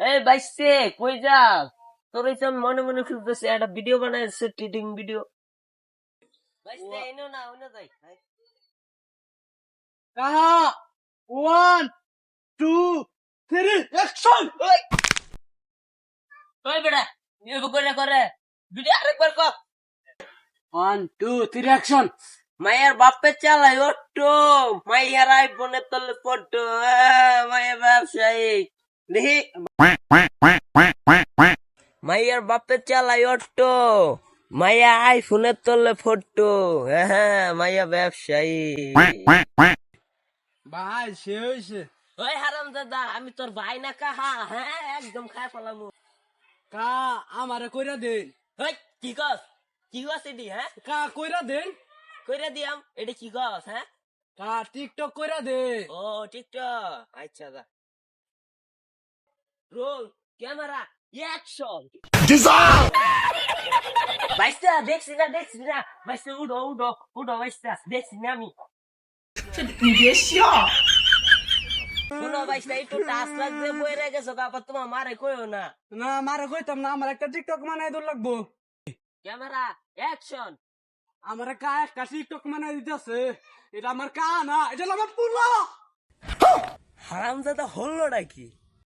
এই বাইসে কই যাস? তোর এই যে মনে মনে খুঁজতেছে একটা ভিডিও বানাইছে ট্রিটিং ভিডিও বাইসে এনো না ওনে যাই। কাহা? One two three action! ওই! বেটা? এভাবে করে করে। ভিডিও আরেকবার কর। One two three action! মায়ের বাপে চালাই অটো মাইয়ার আইফোনের তলে ফটো। মায়ের ব্যবসায়ী। দেখি মাইয়ার বাপে চালাই অটো মাইয়া আইফোনের তলে ফটো হ্যাঁ মাইয়া ব্যবসায়ী। ভাই সে হয়েছে ওই হারাম দাদা আমি তোর ভাই না কাহা? হ্যাঁ একদম খাই ফেলাম। কা আমারে কইরা দেন। ওই কি কস? কি কস এটি হ্যাঁ? কা কইরা দেন। কইরা দিয়াম এটি কি কস হ্যাঁ? কা টিকটক কইরা দে ও টিকটক। আচ্ছা দা রোল ক্যামেরা অ্যাকশন বাইসা দেখছি না দেখছি না বাইসা উঠো উঠো উঠো বাইসা দেখছি না আমি শোনো বাইসা একটু টাচ লাগছে বইরে গেছো তারপর তোমার মারে কইও না না আমারে কইতাম না আমার একটা টিকটক বানাই দূর লাগবো ক্যামেরা অ্যাকশন আমারে কা একটা টিকটক বানাই দিতেছে এটা আমার কা না এটা আমার পুলা হারামজাদা হলো নাকি